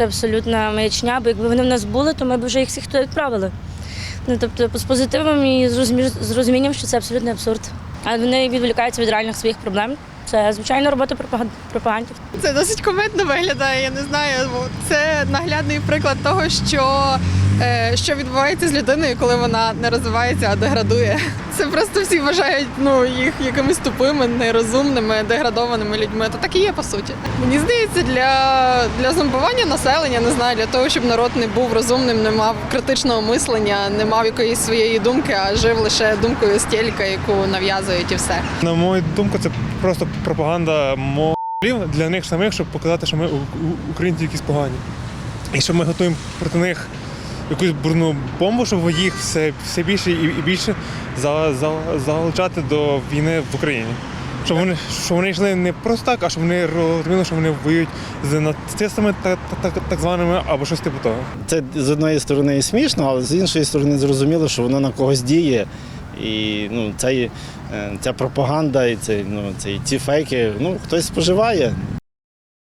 це абсолютна маячня, бо якби вони в нас були, то ми б вже їх всіх відправили. Ну, тобто з позитивом і з розумінням, що це абсолютний абсурд. А вони відволікаються від реальних своїх проблем. Це звичайна робота пропаган- пропагандів. Це досить комедно виглядає. Я не знаю. Це наглядний приклад того, що, е, що відбувається з людиною, коли вона не розвивається, а деградує. Це просто всі вважають ну, їх якимись тупими, нерозумними, деградованими людьми. То так і є по суті. Мені здається, для, для зомбування населення, не знаю, для того, щоб народ не був розумним, не мав критичного мислення, не мав якоїсь своєї думки, а жив лише думкою стільки, яку нав'язують і все. На мою думку, це просто пропаганда молів для них самих, щоб показати, що ми українці якісь погані. І що ми готуємо проти них якусь бурну бомбу, щоб їх все, все більше і, більше за, за, залучати до війни в Україні. Щоб вони, щоб вони йшли не просто так, а щоб вони розуміли, що вони воюють з нацистами так, так, так, званими або щось типу того. Це з одної сторони і смішно, але з іншої сторони зрозуміло, що воно на когось діє. І ну, цей, е, ця пропаганда і цей, ну, цей, ці фейки, ну, хтось споживає.